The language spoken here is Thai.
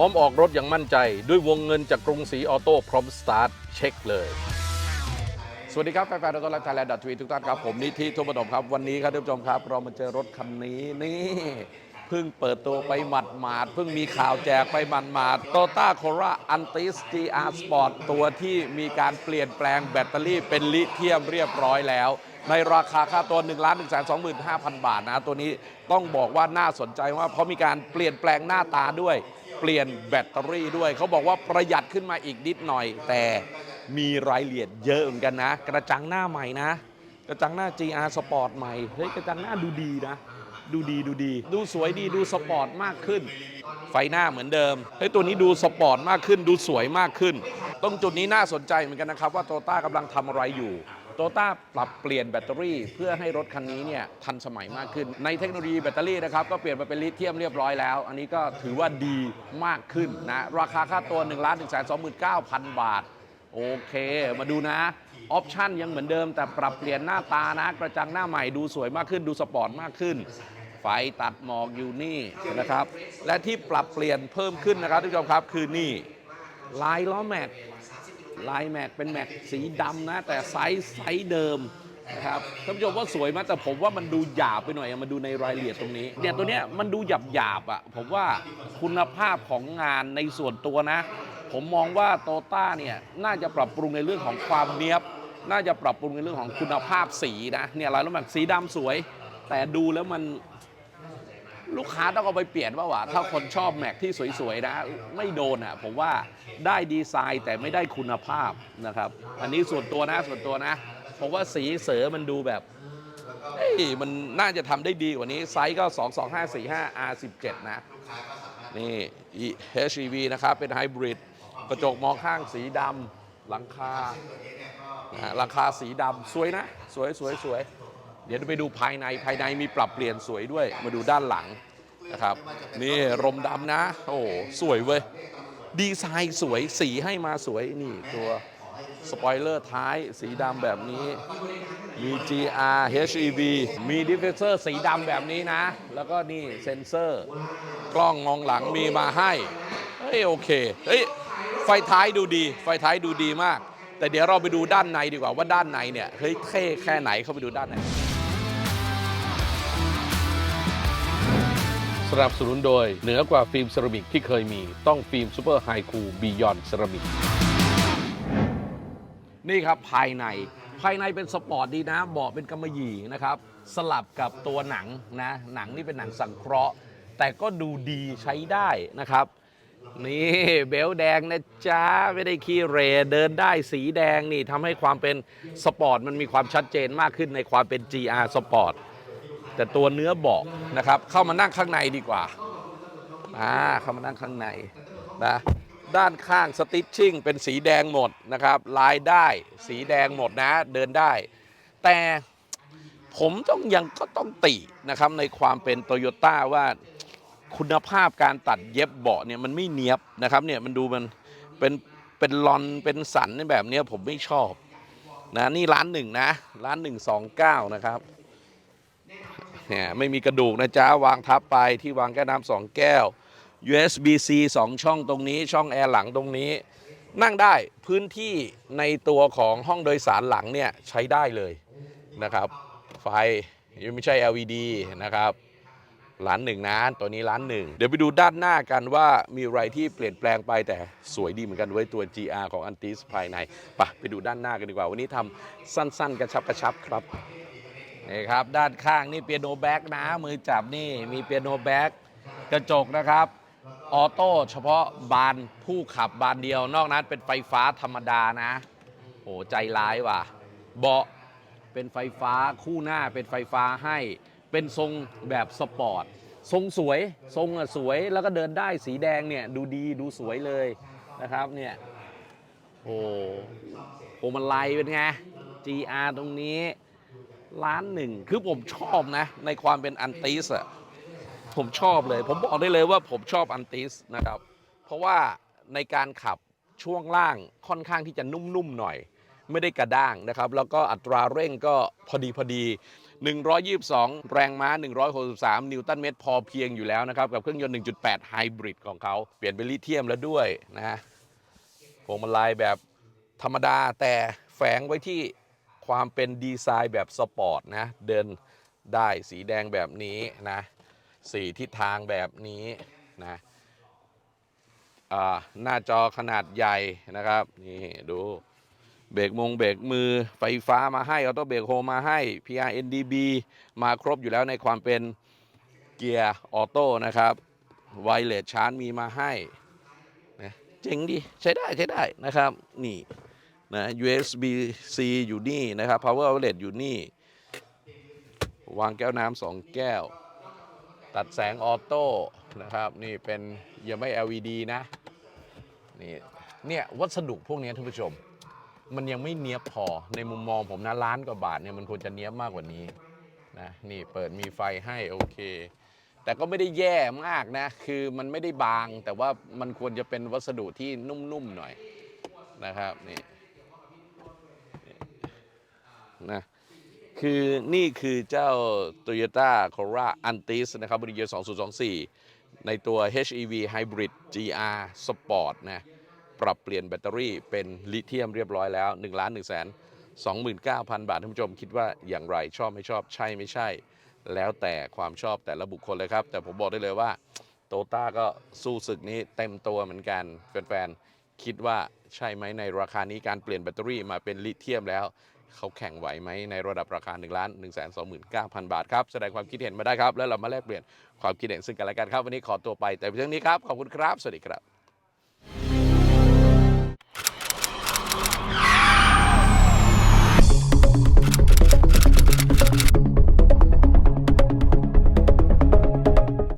ร้อมออกรถอย่างมั่นใจ ด้วยวงเงินจากกรุงศรีออโต้พร้อมสตาร์ทเช็คเลย สวัสดีครับ แฟนๆรถไทยแลนด์ดอททวีทุกท่านครับ ผมนิธิทุบดมครับ วันนี้ครับท่านผู้ชมครับ เรามาเจอรถคันนี้นี่เพิ่งเปิดตัวไปหมัดหมาดๆเพิ่งมีข่าวแจกไปหมัดหมาดโตต้าโคราอันติส GR Sport ตัวที่มีการเปลี่ยนแปลงแบตเตอรี่เป็นลิเธียมเรียบร้อยแล้วในราคาค่าตัว 1 1 2 5 0 0 0 บาทนะ ตัวนี้ต้องบอกว่าน่าสนใจว่าเพราะมีการเปลี่ยนแปลงหน้าตาด้วย เปลี่ยนแบตเตอรี่ด้วย เขาบอกว่าประหยัดขึ้นมาอีกนิดหน่อย แต่มีรายละเอียดเยอะเหมือนกันนะ กระจังหน้าใหม่นะ กระจังหน้า GR Sport ใหม่เฮ้ยกระจังหน้าดูดีนะ ดูดีดูดี ดูสวยดีดูสปอร์ตมากขึ้น ไฟหน้าเหมือนเดิมเฮ้ยตัวนี้ดูสปอร์ตมากขึ้น ดูสวยมากขึ้น ตรงจุดนี้น่าสนใจเหมือนกันนะครับว่าโตต้ากำลังทำอะไรอยู่ ตต้าปรับเปลี่ยนแบตเตอรี่ เพื่อให้รถคันนี้เนี่ยทันสมัยมากขึ้น ในเทคโนโลยีแบตเตอรี่นะครับก็เปลี่ยนมาเป็นลิเธียมเรียบร้อยแล้ว อันนี้ก็ถือว่าดีมากขึ้นนะ ราคาค่าตัว 1 1 2 9 0 0 0 บาท โอเค มาดูนะ ออปชั่นยังเหมือนเดิม แต่ปรับเปลี่ยนหน้าตานะ กระจังหน้าใหม่ดูสวยมากขึ้นดูสปอร์ตมากขึ้นไฟตัดหมอกอยู่นี่นะครับ และที่ปรับเปลี่ยนเพิ่มขึ้นนะครับทุกผู้ชมครับคือนี่ลายล้อแม็ก ลายแม็กเป็นแม็กสีดำนะ แต่ไซส์ไซส์เดิมนะครับท่านผู้ชมว่าสวยไหมากแต่ผมว่ามันดูหยาบไปหน่อยอะมาดูในรายละเอียดตรงนี้เนี่ยตัวเนี้ยมันดูหยาบหยาบๆอะผมว่าคุณภาพของงานในส่วนตัวนะ ผมมองว่าโตต้าเนี่ยน่าจะปรับปรุงในเรื่องของความเนี้ยบ น่าจะปรับปรุงในเรื่องของคุณภาพสีนะเนี่ยลายล้อแม็กสีดำสวย แต่ดูแล้วมัน ลูกค้าต้องเอาไปเปลี่ยนว่าวะถ้าคนชอบแม็กที่สวยๆนะ ไม่โดนอะผมว่าได้ดีไซน์แต่ไม่ได้คุณภาพนะครับ อันนี้ส่วนตัวนะส่วนตัวนะผมว่าสีเสือมันดูแบบเอ้ยมันน่าจะทำได้ดีกว่านี้ ไซส์ก็ 22545 R17 นะ นี่ HEV นะครับ เป็นไฮบริดกระจกมองข้างสีดำหลังคาหลังคาสีดำสวยนะ สวยสวยสวย ดี๋ยวไปดูภายในภายในมีปรับเปลี่ยนสวยด้วย มาดูด้านหลังนะครับ นี่รมดำนะ โอ้สวยเว้ย ดีไซน์สวยสีให้มาสวยนี่ตัวสปอยเลอร์ท้ายสีดำแบบนี้ มี GR HEV มีดิฟเฟเซอร์สีดำแบบนี้นะ แล้วก็นี่เซ็นเซอร์ กล้องมองหลังมีมาให้ เฮ้ยโอเค เฮ้ยไฟท้ายดูดี ไฟท้ายดูดีมาก แต่เดี๋ยวเราไปดูด้านในดีกว่าว่าด้านในเนี่ย เฮ้ยเท่แค่ไหนเข้าไปดูด้านใน สนับสนุนโดย เหนือกว่าฟิล์มเซรามิกที่เคยมีต้องฟิล์มซูเปอร์ไฮคูบียอนเซรามิก นี่ครับภายในภายในเป็นสปอร์ตดีนะเบาะเป็นกำมะหยี่นะครับ สลับกับตัวหนังนะหนังนี่เป็นหนังสังเคราะห์ แต่ก็ดูดีใช้ได้นะครับ นี่เบลแดงนะจ๊ะ ไม่ได้ขี้เหรเดินได้สีแดงนี่ทำให้ความเป็นสปอร์ตมันมีความชัดเจนมากขึ้นในความเป็น GR สปอร์ต แต่ตัวเนื้อเบาะนะครับ เข้ามานั่งข้างในดีกว่าอ่าเข้ามานั่งข้างในนะด้านข้างสติชชิ่งเป็นสีแดงหมดนะครับ ลายได้สีแดงหมดนะ เดินได้ แต่ผมต้องยังก็ต้องตินะครับในความเป็นโตโยต้าว่าคุณภาพการตัดเย็บเบาะเนี่ยมันไม่เนียบนะครับเนี่ยมันดูมันเป็นเป็นลอนเป็นสันแบบนี้ผมไม่ชอบนะนี่ร้านหนึ่งนะ ร้านหนึ่งสองเก้านะครับ เนี่ยไม่มีกระดูกนะจ๊ะวางทับไปที่วางแก้วน้ำสองแก้ว USB-C 2 ช่องตรงนี้ ช่องแอร์หลังตรงนี้ นั่งได้พื้นที่ในตัวของห้องโดยสารหลังเนี่ยใช้ได้เลยนะครับ ไฟยังไม่ใช่ LED นะครับร้านหนึ่งนะตัวนี้ร้านหนึ่งเดี๋ยวไปดูด้านหน้ากันว่ามีอะไรที่เปลี่ยนแปลงไปแต่สวยดีเหมือนกันไว้ยตัว GR ของอันติสภายในไปไปดูด้านหน้ากันดีกว่า วันนี้ทำสั้น ๆ กระชับกระชับครับ นี่ครับด้านข้างนี่เปียโนแบ็กนะ มือจับนี่มีเปียโนแบ็กกระจกนะครับ ออโต้เฉพาะบานผู้ขับบานเดียว นอกนั้นเป็นไฟฟ้าธรรมดานะโอ้ใจร้ายว่ะ เบาะเป็นไฟฟ้าคู่หน้าเป็นไฟฟ้าให้เป็นทรงแบบสปอร์ตทรงสวย ทรงอะสวยแล้วก็เดินได้สีแดงเนี่ย ดูดีดูสวยเลยนะครับเนี่ยโอ้โหมันไลเป็นไง GR ตรงนี้ ล้านหนึ่งคือผมชอบนะ ในความเป็นอันติสอะผมชอบเลย ผมบอกได้เลยว่าผมชอบอันติสนะครับ เพราะว่าในการขับช่วงล่างค่อนข้างที่จะนุ่มๆหน่อย ไม่ได้กระด้างนะครับ แล้วก็อัตราเร่งก็พอดีพอดี 122 แรงม้า 163 นิวตันเมตรพอเพียงอยู่แล้วนะครับ กับเครื่องยนต์ 1.8 ไฮบริดของเขาเปลี่ยนเป็นลิเธียมแล้วด้วยนะฮะพวงมาลัยแบบธรรมดาแต่แฝงไว้ที่ ความเป็นดีไซน์แบบสปอร์ตนะ เดินได้สีแดงแบบนี้นะสีทิศทางแบบนี้นะหน้าจอขนาดใหญ่นะครับ นี่ดูเบรกมงเบรกมือไฟฟ้ามาให้ออโต้เบรกโฮมาให้ PRNDB มาครบอยู่แล้วในความเป็นเกียร์ออโต้นะครับไวเลสชาร์จมีมาให้นะเจ๋งดีใช้ได้ใช้ได้นะครับ นี่ นะ USB C อยู่นี่นะครับ Power Outlet อยู่นี่ วางแก้วน้ำสองแก้ว ตัดแสงออโต้นะครับ นี่เป็นยังไม่ LED นะ นี่เนี่ยวัสดุพวกนี้ท่านผู้ชม มันยังไม่เนี้ยพอในมุมมองผมนะล้านกว่าบาทเนี่ยมันควรจะเนี้ยมากกว่านี้นะนี่เปิดมีไฟให้โอเค แต่ก็ไม่ได้แย่มากนะ คือมันไม่ได้บางแต่ว่ามันควรจะเป็นวัสดุที่นุ่มๆหน่อยนะครับนี่ นะคือนี่คือเจ้า Toyota Corolla Altis นะครับบริเวณ2024 ในตัว HEV Hybrid GR Sport นะปรับเปลี่ยนแบตเตอรี่เป็นลิเธียมเรียบร้อยแล้ว 1 1 2 9 0 0 0 บาทท่านผู้ชมคิดว่าอย่างไรชอบไม่ชอบใช่ไม่ใช่ แล้วแต่ความชอบแต่ละบุคคลเลยครับ แต่ผมบอกได้เลยว่าโตต้าก็สู้ศึกนี้เต็มตัวเหมือนกันแฟนๆคิดว่าใช่ไหมในราคานี้การเปลี่ยนแบตเตอรี่มาเป็นลิเธียมแล้ว เขาแข่งไหวไหมในระดับราคา1 1 2 9 0 0 0 บาทครับ แสดงความคิดเห็นมาได้ครับ แล้วเรามาแลกเปลี่ยนความคิดเห็นซึ่งกันและกันครับ วันนี้ขอตัวไปแต่เพียงเท่านี้ครับ ขอบคุณครับ สวัสดีครับ